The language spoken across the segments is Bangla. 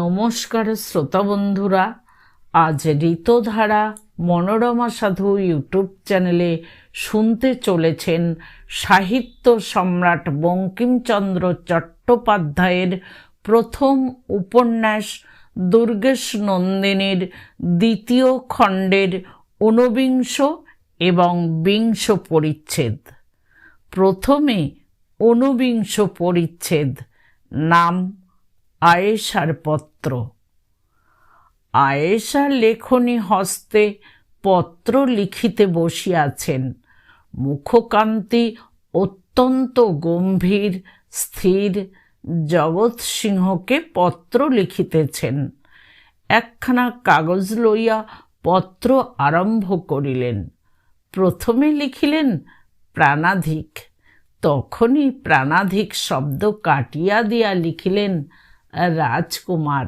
নমস্কার শ্রোতা বন্ধুরা, আজ ঋতধারা মনোরমা সাধু ইউটিউব চ্যানেলে শুনতে চলেছেন সাহিত্য সম্রাট বঙ্কিমচন্দ্র চট্টোপাধ্যায়ের প্রথম উপন্যাস দুর্গেশ নন্দিনীর দ্বিতীয় খণ্ডের ঊনবিংশ এবং বিংশ পরিচ্ছেদ। প্রথমে ঊনবিংশ পরিচ্ছেদ, নাম আয়েশার পত্র। আয়েশা লেখনী হস্তে পত্র লিখিতে বসিয়াছেন। মুখকান্তি অত্যন্ত গম্ভীর, স্থির জগৎ সিংহকে পত্র লিখিতেছেন। একখানা কাগজ লইয়া পত্র আরম্ভ করিলেন। প্রথমে লিখিলেন প্রাণাধিক। তখনই প্রাণাধিক শব্দ কাটিয়া দিয়া লিখিলেন রাজকুমার।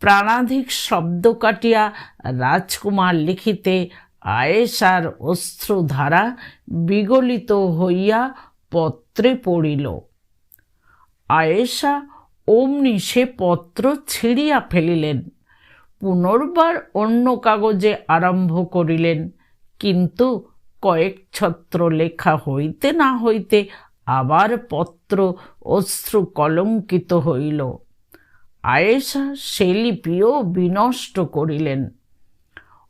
প্রাণাধিক শব্দ কাটিয়া রাজকুমার লিখিতে আয়েশার অশ্রুধারা বিগলিত হইয়া পত্রে পড়িল। আয়েশা অমনি সে পত্র ছিঁড়িয়া ফেলিলেন। পুনর্বার অন্য কাগজে আরম্ভ করিলেন। কিন্তু কয়েক ছত্র লেখা হইতে না হইতে আবার পত্র অশ্রু কলঙ্কিত হইল। আয়েশা সে লিপিও বিনষ্ট করিলেন।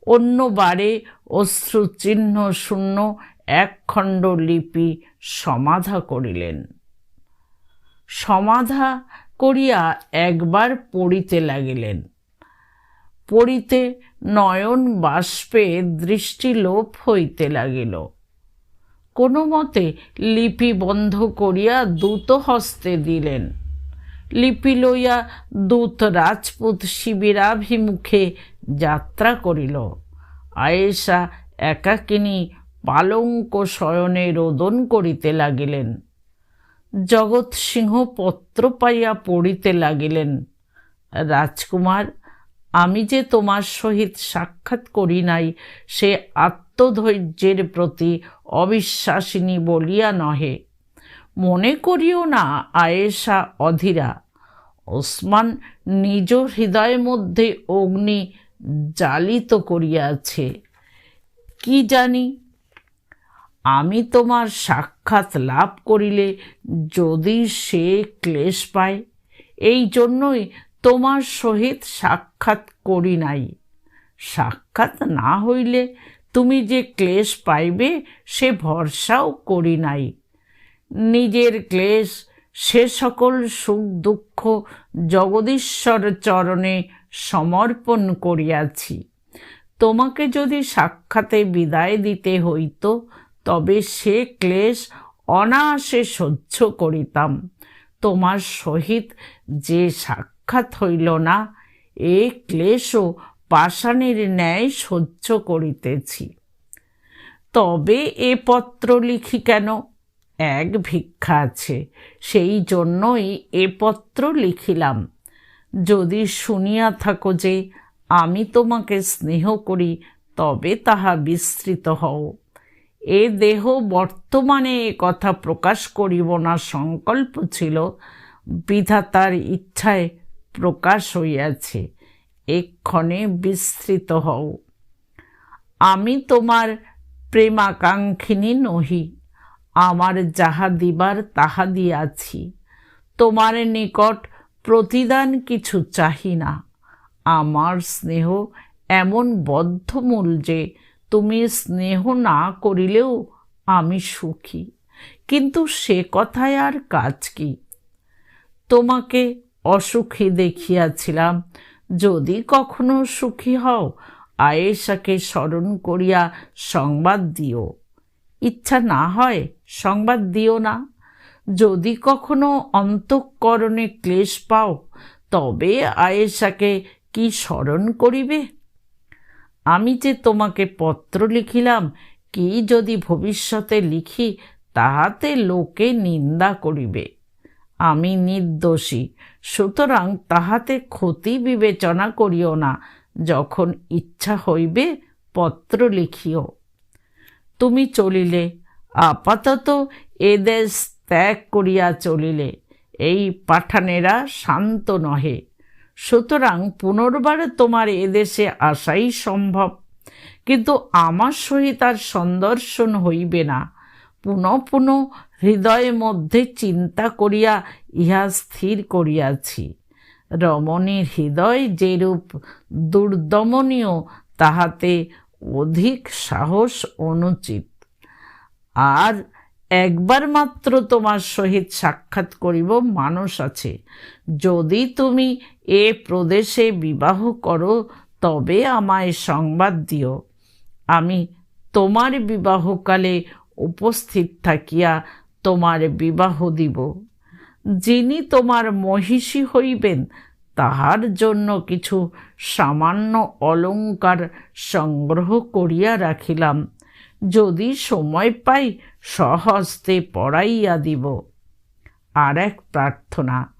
অন্যবারে অশ্রু চিহ্ন শূন্য এক খণ্ড লিপি সমাধা করিলেন। সমাধা করিয়া একবার পড়িতে লাগিলেন। পড়িতে নয়ন বাষ্পে দৃষ্টি লোপ হইতে লাগিল। কোনো মতে লিপি বন্ধ করিয়া দ্রুত হস্তে দিলেন। লিপি লইয়া দূত রাজপুত শিবিরাভিমুখে যাত্রা করিল। আয়েশা একাকিনী পালঙ্ক শয়নে রোদন করিতে লাগিলেন। জগৎ সিংহ পত্র পাইয়া পড়িতে লাগিলেন। রাজকুমার আমি যে তোমার সহিত সাক্ষাৎ করি নাই, সে আত্মধৈর্যের প্রতি অবিশ্বাসিনী বলিয়া নহে। মনে করিও না, আয়েশা অধীরা, ওসমান নিজ হৃদয়ের মধ্যে অগ্নি জালিত করিয়াছে। কি জানি? আমি তোমার সাক্ষাৎ লাভ করিলে যদি সে ক্লেশ পায়, এই জন্যই তোমার সহিত সাক্ষাৎ করি নাই। সাক্ষাৎ না হইলে তুমি যে ক্লেশ পাইবে, সে ভরসাও করি নাই। নিজের ক্লেশ, সে সকল সুখ দুঃখ জগদীশ্বর চরণে সমর্পণ করিয়াছি। তোমাকে যদি সাক্ষাতে বিদায় দিতে হইত, তবে সে ক্লেশ অনায়াসে সহ্য করিতাম। তোমার সহিত যে সাক্ষাৎ হইল না, এ ক্লেশও পাষাণের ন্যায় সহ্য করিতেছি। তবে এ পত্র লিখি কেন? এক ভিক্ষা আছে, সেই জন্যই এ পত্র লিখিলাম। যদি শুনিয়া থাকো যে আমি তোমাকে স্নেহ করি, তবে তাহা বিস্তৃত হও। এ দেহ বর্তমানে এ কথা প্রকাশ করিব না, সংকল্প ছিল। বিধাতার ইচ্ছায় প্রকাশ হইয়াছে এক্ষণে বিস্তৃত হও। আমি তোমার প্রেমাকাঙ্ক্ষিনী নহি, আমার যাহা দিবার তাহা দিয়াছি। তোমার নিকট প্রতিদান কিছু চাহি না। আমার স্নেহ এমন বদ্ধমূল যে তুমি স্নেহ না করিলেও আমি সুখী। কিন্তু সে কথায় আর কাজ কি? তোমাকে অসুখী দেখিয়াছিলাম। যদি কখনো সুখী হও, আয়েশাকে স্মরণ করিয়া সংবাদ দিও। ইচ্ছা না হয়, সংবাদ দিও না। যদি কখনো অন্তঃকরণে ক্লেশ পাও, তবে আয়েশাকে কি স্মরণ করিবে? আমি যে তোমাকে পত্র লিখিলাম, কি যদি ভবিষ্যতে লিখি, তাহাতে লোকে নিন্দা করিবে। আমি নির্দোষী সুতরাং তাহাতে ক্ষতি বিবেচনা করিও না, যখন ইচ্ছা হইবে পত্র লিখিও। তুমি চলিলে, আপাতত এদেশ ত্যাগ করিয়া চলিলে, এই পাঠানেরা শান্ত নহে। সুতরাং পুনর্বার তোমার এদেশে আসাই সম্ভব। কিন্তু আমার সহিত আর সন্দর্শন হইবে না। পুনঃ পুনঃ হৃদয়ের মধ্যে চিন্তা করিয়া ইহা স্থির করিয়াছি। রমণীর হৃদয় যেরূপ দুর্দমনীয়, তাহাতে অধিক সাহস অনুচিত। আর একবার মাত্র তোমার সহিত সাক্ষাৎ করিব মানুষ আছে। যদি তুমি এ প্রদেশে বিবাহ করো, তবে আমায় সংবাদ দিও। আমি তোমার বিবাহকালে উপস্থিত থাকিয়া তোমার বিবাহ দিব। যিনি তোমার মহিষী হইবেন, তাহার জন্য কিছু সামান্য অলঙ্কার সংগ্রহ করিয়া রাখিলাম। যদি সময় পাই সহস্তে পড়াইয়া দিব। আর এক প্রার্থনা,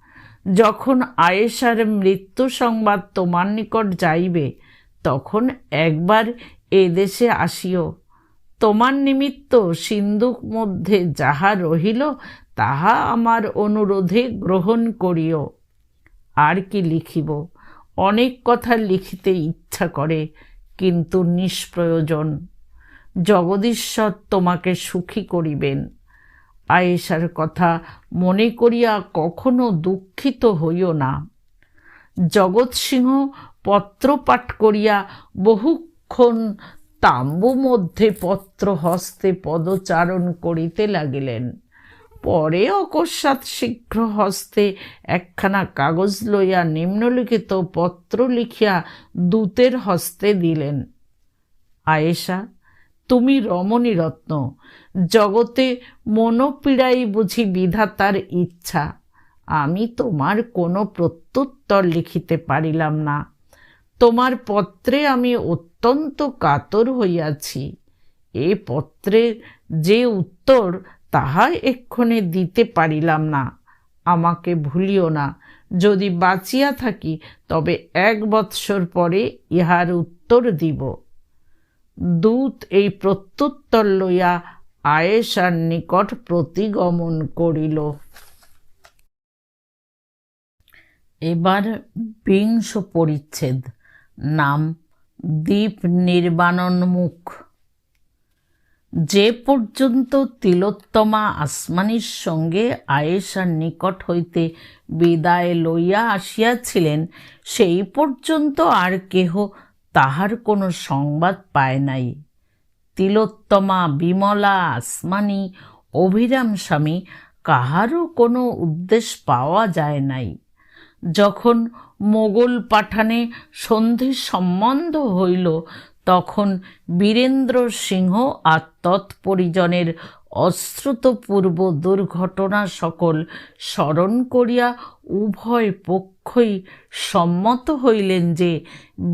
যখন আয়েশার মৃত্যু সংবাদ তোমার নিকট যাইবে, তখন একবার এদেশে আসিও। তোমার নিমিত্ত সিন্ধুক মধ্যে যাহা রহিল তাহা আমার অনুরোধে গ্রহণ করিও। আর কি লিখিব? অনেক কথা লিখিতে ইচ্ছা করে, কিন্তু নিষ্প্রয়োজন। জগদীশ্বর তোমাকে সুখী করিবেন। আয়েশার কথা মনে করিয়া কখনো দুঃখিত হইও না। জগৎ সিংহ পত্র পাঠ করিয়া বহুক্ষণ তাম্বু মধ্যে পত্র হস্তে পদচারণ করিতে লাগিলেন। পরে অকস্মাৎ শীঘ্র হস্তে একখানা কাগজ লইয়া নিম্নলিখিত পত্র লিখিয়া দূতের হস্তে দিলেন। আয়েশা, তুমি রমণী রত্ন, জগতে মনোপীড়াই বুঝি বিধাতার ইচ্ছা। আমি তোমার কোনো প্রত্যুত্তর লিখিতে পারিলাম না। তোমার পত্রে আমি অত্যন্ত কাতর হইয়াছি। এ পত্রের যে উত্তর তাহা এক্ষণে দিতে পারিলাম না। আমাকে ভুলিও না। যদি বাঁচিয়া থাকি, তবে এক বৎসর পরে ইহার উত্তর দিব। দূত এই প্রত্যুত্তর লইয়া আয়েশার নিকট প্রতিগমন করিল। এবার বিংশ পরিচ্ছেদ। নাম দ্বীপ নির্বাণন্মুখ যে পর্যন্ত তিলোত্তমা আসমানির সঙ্গে আয়েশার নিকট হইতে বিদায় লইয়া আসিয়াছিলেন, সেই পর্যন্ত আর কেহ তাহার কোনো সংবাদ পায় নাই। তিলোত্তমা বিমলা আসমানি, অভিরাম স্বামী, কাহারও কোনো উদ্দেশ পাওয়া যায় নাই। যখন মোগল পাঠানে সন্ধি সম্বন্ধ হইল তখন বীরেন্দ্র সিংহ আর তৎপরিজনের অশ্রুতপূর্ব দুর্ঘটনা সকল স্মরণ করিয়া উভয় পক্ষই সম্মত হইলেন যে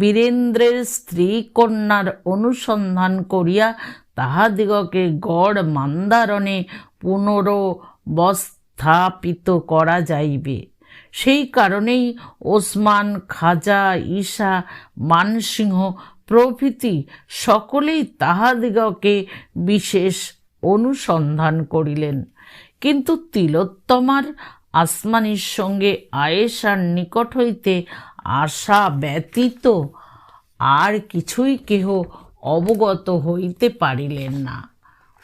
বীরেন্দ্রের স্ত্রী কন্যার অনুসন্ধান করিয়া তাহাদিগকে গড় মান্দারণে পুনরবস্থাপিত করা যাইবে। সেই কারণেই ওসমান খাজা ঈশা মানসিংহ প্রভৃতি সকলেই তাহাদিগকে বিশেষ অনুসন্ধান করিলেন। কিন্তু তিলোত্তমার আসমানির সঙ্গে আয়েশার নিকট হইতে আশা ব্যতীত আর কিছুই কেহ অবগত হইতে পারিলেন না।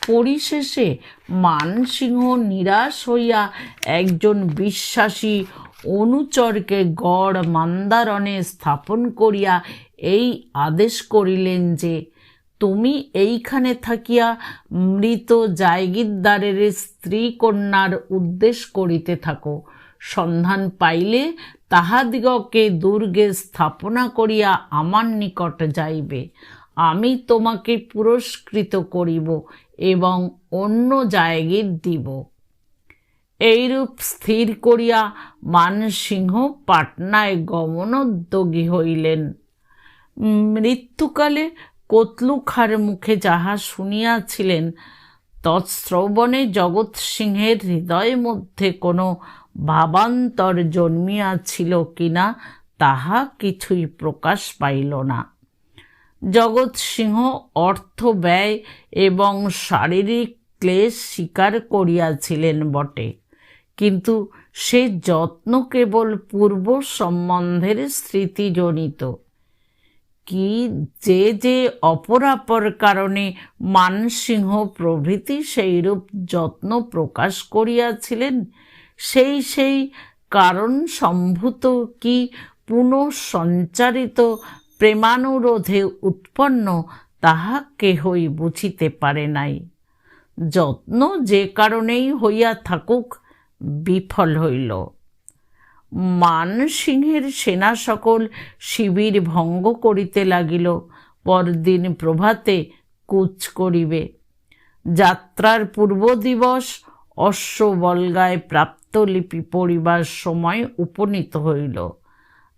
পরিশেষে মানসিংহ নিরাশ হইয়া একজন বিশ্বাসী অনুচরকে গড় মান্দারণে স্থাপন করিয়া এই আদেশ করিলেন যে, তুমি এইখানে থাকিয়া মৃত জায়গিরদারের স্ত্রী কন্যার উদ্দেশ করিতে থাকো। সন্ধান পাইলে তাহাদিগকে দুর্গে স্থাপনা করিয়া আমার নিকট যাইবে। আমি তোমাকে পুরস্কৃত করিব এবং অন্য জায়গির দিব। এইরূপ স্থির করিয়া মানসিংহ পাটনায় গমনোদ্যোগী হইলেন। মৃত্যুকালে কতলুখার মুখে যাহা শুনিয়াছিলেন তৎশ্রবণে জগৎ সিংহের হৃদয়ের মধ্যে কোনো ভাবান্তর জন্মিয়াছিল কিনা তাহা কিছুই প্রকাশ পাইল না। জগৎ সিংহ অর্থ ব্যয় এবং শারীরিক ক্লেশ স্বীকার করিয়াছিলেন বটে। কিন্তু সে যত্ন কেবল পূর্ব সম্বন্ধের স্মৃতিজনিত। কি যে যে অপরাপর কারণে মানসিংহ প্রভৃতি সেইরূপ যত্ন প্রকাশ করিয়াছিলেন, সেই সেই কারণ সম্ভূত কি পুনঃসঞ্চারিত প্রেমানুরোধে উৎপন্ন তাহা কেহই বুঝিতে পারে নাই। যত্ন যে কারণেই হইয়া থাকুক বিফল হইল। মানসিংহের সেনা সকল শিবির ভঙ্গ করিতে লাগিল। পরদিন প্রভাতে কুচ করিবে। যাত্রার পূর্ব দিবস অশ্ববলগায় প্রাপ্ত লিপি পড়িবার সময় উপনীত হইল।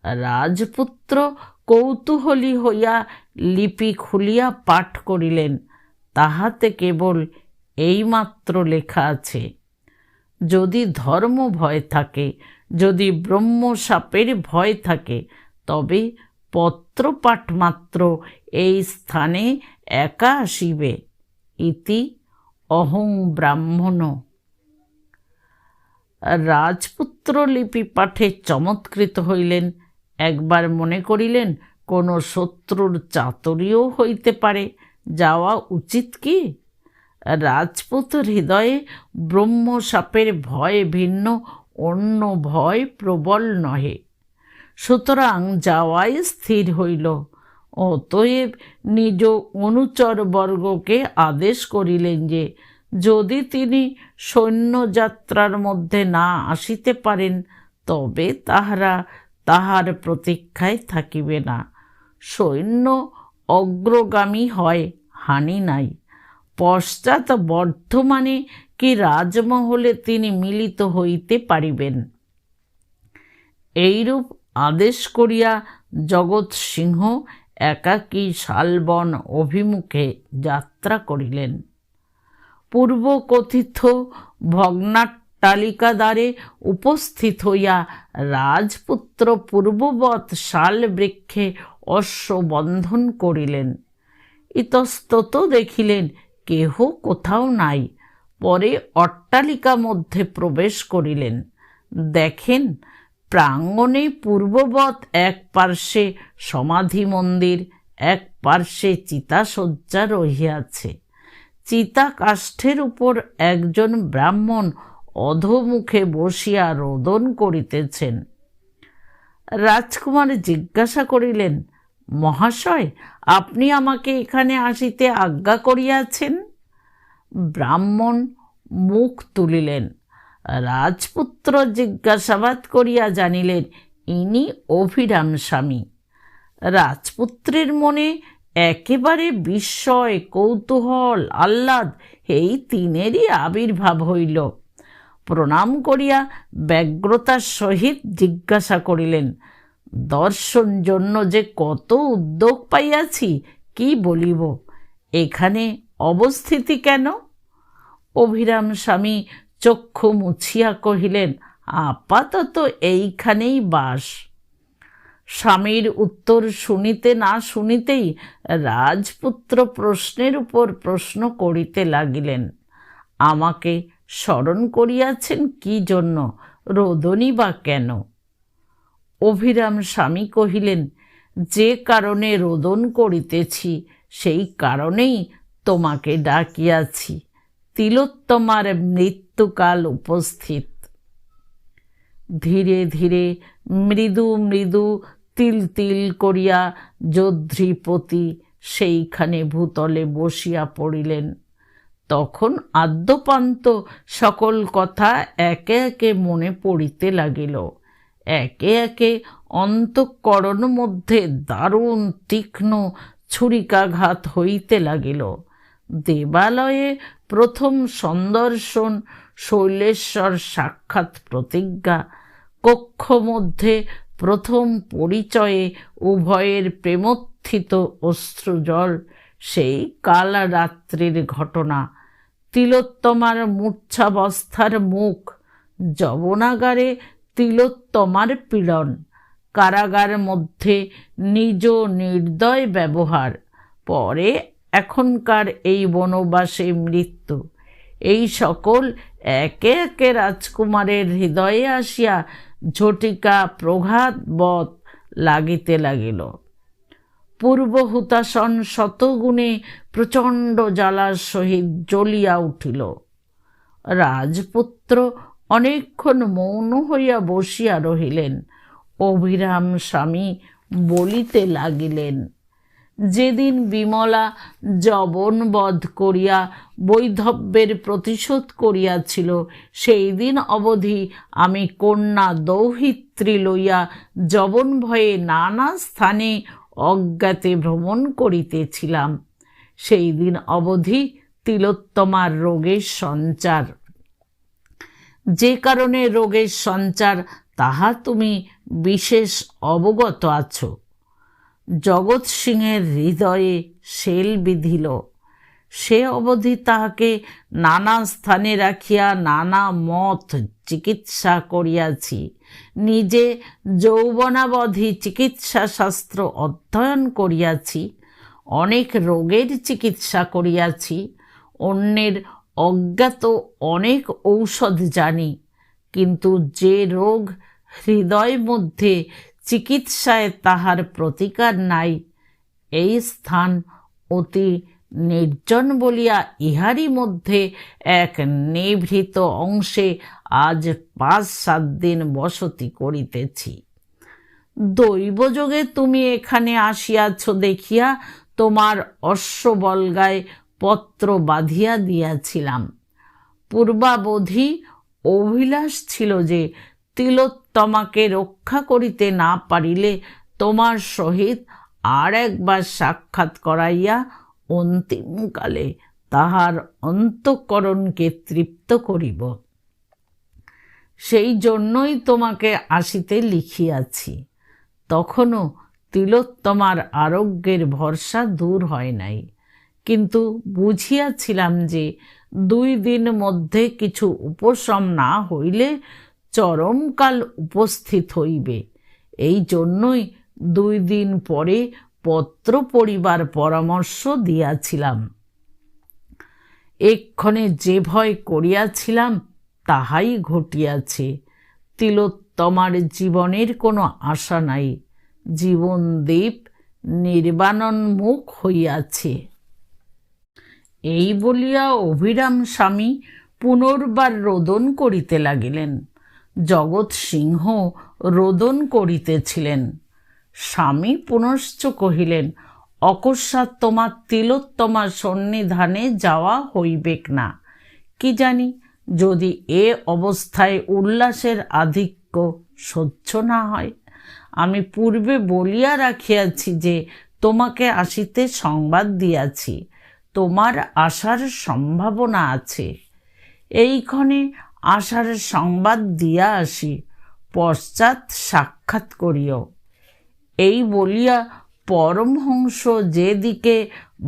রাজপুত্র কৌতূহলী হইয়া লিপি খুলিয়া পাঠ করিলেন। তাহাতে কেবল এইমাত্র লেখা আছে। যদি ধর্ম ভয় থাকে, যদি ব্রহ্ম সাপের ভয় থাকে, তবে পত্রপাঠ মাত্র এই স্থানে একা আসিবে। ইতি অহং ব্রাহ্মণ। রাজপুত্র লিপি পাঠে চমৎকৃত হইলেন। একবার মনে করিলেন, কোনো শত্রুর চাতুরিও হইতে পারে। যাওয়া উচিত কি? রাজপুত হৃদয়ে ব্রহ্মসাপের ভয় ভিন্ন, অন্য ভয় প্রবল নহে। সুতরাং যাওয়াই স্থির হইল। অতএব নিজ অনুচরবর্গকে আদেশ করিলেন যে, যদি তিনি সৈন্যযাত্রার মধ্যে না আসিতে পারেন, তবে তাহারা তাহার প্রতীক্ষায় থাকিবে না। সৈন্য অগ্রগামী হয়, হানি নাই। পশ্চাৎ বর্ধমানে কি রাজমহলে তিনি মিলিত হইতে পারিবেন? এইরূপ আদেশ করিয়া জগৎ সিংহ একাকী শালবন অভিমুখে যাত্রা করিলেন। পূর্বকথিত ভগ্নাট্টালিকাদ্বারে উপস্থিত হইয়া রাজপুত্র পূর্ববৎ শাল বৃক্ষে অশ্ব বন্ধন করিলেন। ইতস্তত দেখিলেন কেহ কোথাও নাই। পরে অট্টালিকা মধ্যে প্রবেশ করিলেন। দেখেন, প্রাঙ্গণে পূর্ববৎ এক পার্শ্বে সমাধি মন্দির, এক পার্শ্বে চিতাসজ্জা রহিয়াছে। চিতা কাষ্ঠের উপর একজন ব্রাহ্মণ অধমুখে বসিয়া রোদন করিতেছেন। রাজকুমার জিজ্ঞাসা করিলেন মহাশয়, আপনি আমাকে এখানে আসিতে আজ্ঞা করিয়াছেন? ব্রাহ্মণ মুখ তুলিলেন। রাজপুত্র জিজ্ঞাসাবাদ করিয়া জানিলেন, ইনি অভিরাম স্বামী। রাজপুত্রের মনে একেবারে বিস্ময়, কৌতূহল, আহ্লাদ এই তিনেরই আবির্ভাব হইল। প্রণাম করিয়া ব্যগ্রতার সহিত জিজ্ঞাসা করিলেন দর্শন জন্য যে কত উদ্যোগ পাইয়াছি, কি বলিব? এখানে অবস্থিতি কেন? অভিরাম স্বামী চক্ষু মুছিয়া কহিলেন, আপাতত এইখানেই বাস। স্বামীর উত্তর শুনিতে না শুনিতেই রাজপুত্র প্রশ্নের উপর প্রশ্ন করিতে লাগিলেন। আমাকে স্মরণ করিয়াছেন কি জন্য? রোদনী বা কেন? অভিরাম স্বামী কহিলেন, যে কারণে রোদন করিতেছি, সেই কারণেই তোমাকে ডাকিয়াছি। তিলোত্তমার মৃত্যুকাল উপস্থিত। ধীরে ধীরে মৃদু মৃদু তিল তিল করিয়া যোদ্ধ্রিপতি সেইখানে ভূতলে বসিয়া পড়িলেন। তখন আদ্যপান্ত সকল কথা একে একে মনে পড়িতে লাগিল। একে একে অন্তঃকরণ মধ্যে দারুণ তীক্ষ্ণ ছুরিকাঘাত হইতে লাগিল। দেবালয়ে প্রথম সন্দর্শন শৈলেশ্বর সাক্ষাৎ প্রতিজ্ঞা। কক্ষ মধ্যে প্রথম পরিচয়ে উভয়ের প্রেমোত্থিত অশ্রুজল। সেই কাল রাত্রির ঘটনা। তিলোত্তমার মূর্ছাবস্থার মুখ। যবনাগারে তিলোত্তমার পীড়ন। কারাগার মধ্যে নিজ নির্দয় ব্যবহার। পরে এখনকার এই বনবাসে মৃত্যু। এই সকল একে একে রাজকুমারের হৃদয়ে আসিয়া ঝটিকা প্রঘাতবৎ লাগিতে লাগিল। পূর্ব হুতাসন শতগুণে প্রচণ্ড জ্বালার সহিত জ্বলিয়া উঠিল। রাজপুত্র অনেকক্ষণ মৌন হইয়া বসিয়া রহিলেন। অভিরাম স্বামী বলিতে লাগিলেন, যেদিন বিমলা জবনবধ করিয়া বৈধব্যের প্রতিশোধ করিয়াছিল সেই দিন অবধি আমি কন্যা দৌহিত্রী লইয়া জবন ভয়ে নানা স্থানে অজ্ঞাতে ভ্রমণ করিতেছিলাম। সেই দিন অবধি তিলোত্তমার রোগের সঞ্চার। যে কারণে রোগের সঞ্চার, তাহা তুমি বিশেষ অবগত আছো। জগৎ সিংহের হৃদয়ে শেল বিধিল। সে অবধি তাহাকে নানা স্থানে রাখিয়া নানা মত চিকিৎসা করিয়াছি। নিজে যৌবনাবধি চিকিৎসা শাস্ত্র অধ্যয়ন করিয়াছি। অনেক রোগের চিকিৎসা করিয়াছি। অন্যের অজ্ঞাত অনেক ঔষধ জানি, কিন্তু যে রোগ হৃদয় মধ্যে চিকিৎসায় তাহার প্রতিকার নাই, এই স্থান অতি নির্জন বলিয়া ইহারই মধ্যে এক নিভৃত অংশে আজ পাঁচ সাত দিন বসতি করিতেছি। দৈবযোগে তুমি এখানে আসিয়াছ দেখিয়া তোমার অশ্ববলগায় পত্র বাঁধিয়া দিয়াছিলাম। পূর্বাবধি অভিলাষ ছিল যে, তিলোত্তমাকে রক্ষা করিতে না পারিলে তোমার সহিত আর একবার সাক্ষাৎ করাইয়া অন্তিমকালে তাহার অন্তঃকরণকে তৃপ্ত করিব। সেই জন্যই তোমাকে আসিতে লিখিয়াছি। তখনও তিলোত্তমার আরোগ্যের ভরসা দূর হয় নাই। কিন্তু বুঝিয়াছিলাম যে দুই দিন মধ্যে কিছু উপশম না হইলে চরমকাল উপস্থিত হইবে। এই জন্যই দুই দিন পরে পত্র পড়িবার পরামর্শ দিয়াছিলাম। এক্ষণে যে ভয় করিয়াছিলাম, তাহাই ঘটিয়াছে। তিলোত্তমার জীবনের কোনো আশা নাই। জীবনদ্বীপ নির্বাণন্মুখ হইয়াছে। এই বলিয়া অভিরাম স্বামী পুনর্বার রোদন করিতে লাগিলেন। জগৎ সিংহ রোদন করিতেছিলেন। স্বামী পুনশ্চ কহিলেন, অকস্মাৎ তোমার তিলোত্তমার সন্নিধানে যাওয়া হইবেক না। কি জানি, যদি এ অবস্থায় উল্লাসের আধিক্য সহ্য না হয়। আমি পূর্বে বলিয়া রাখিয়াছি যে, তোমাকে আসিতে সংবাদ দিয়াছি। তোমার আসার সম্ভাবনা আছে। এইক্ষণে আসার সংবাদ দিয়া আসি, পশ্চাৎ সাক্ষাৎ করিও। এই বলিয়া পরমহংস যেদিকে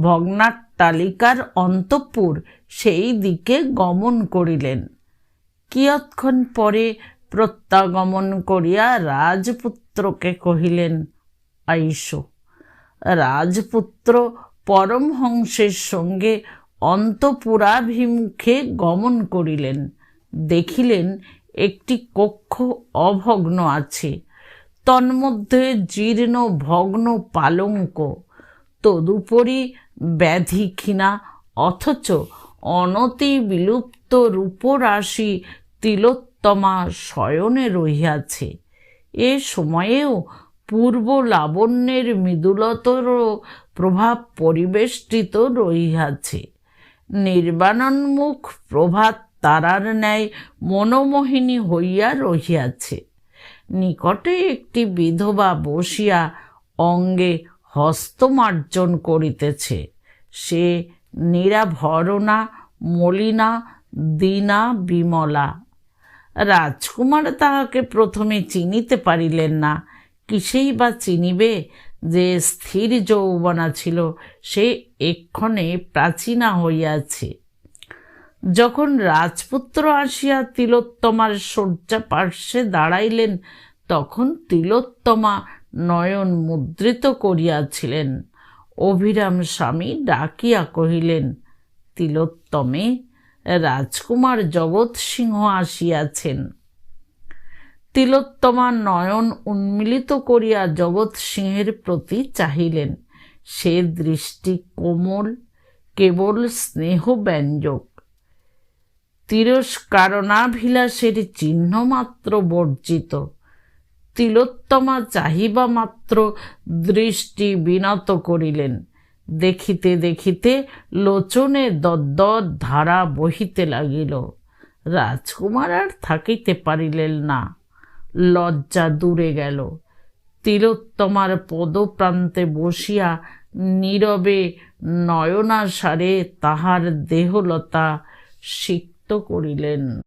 ভগ্নাট্টালিকার অন্তঃপুর, সেই দিকে গমন করিলেন। কিয়ৎক্ষণ পরে প্রত্যাগমন করিয়া রাজপুত্রকে কহিলেন, আইস, রাজপুত্র পরমহংসের সঙ্গে অন্তপুরাভিমুখে গমন করিলেন। দেখিলেন একটি কক্ষ অভগ্ন আছে। তন্মধ্যে জীর্ণ, ভগ্ন, পালঙ্ক। তদুপরি ব্যাধিক্ষীণা অথচ অনতি বিলুপ্ত রূপরাশি তিলোত্তমা শয়নে রহিয়াছে। এ সময়েও পূর্ব লাবণ্যের মৃদুলতর প্রভাব পরিবেষ্টিত রহিয়াছে নির্বাণন্মুখ প্রভাত তারার ন্যায় মনোমোহিনী হইয়া রহিয়াছে। নিকটে একটি বিধবা বসিয়া অঙ্গে হস্তমার্জন করিতেছে। সে নিরাভরণা, মলিনা, দীনা, বিমলা। রাজকুমার তাহাকে প্রথমে চিনিতে পারিলেন না। কিসেই বা চিনিবে? যে স্থির যৌবনা ছিল, সে এক্ষণে প্রাচীনা হইয়াছে। যখন রাজপুত্র আসিয়া তিলোত্তমার শয্যা পার্শ্বে দাঁড়াইলেন, তখন তিলোত্তমা নয়ন মুদ্রিত করিয়াছিলেন। অভিরাম স্বামী ডাকিয়া কহিলেন, তিলোত্তমে, রাজকুমার জগৎ সিংহ আসিয়াছেন। তিলোত্তমা নয়ন উন্মিলিত করিয়া জগৎ সিংহের প্রতি চাহিলেন। সে দৃষ্টি কোমল, কেবল স্নেহব্যঞ্জক তিরস্কারণাভিলাষের চিহ্ন মাত্র বর্জিত। তিলোত্তমা চাহিবা মাত্র দৃষ্টি বিনত করিলেন। দেখিতে দেখিতে লোচনে দদ্দর ধারা বহিতে লাগিল। রাজকুমার আর থাকিতে পারিলেন না। লজ্জা দূরে গেল। তিলোত্তমার পদপ্রান্তে বসিয়া নীরবে নয়নাসারে তাহার দেহলতা সিক্ত করিলেন।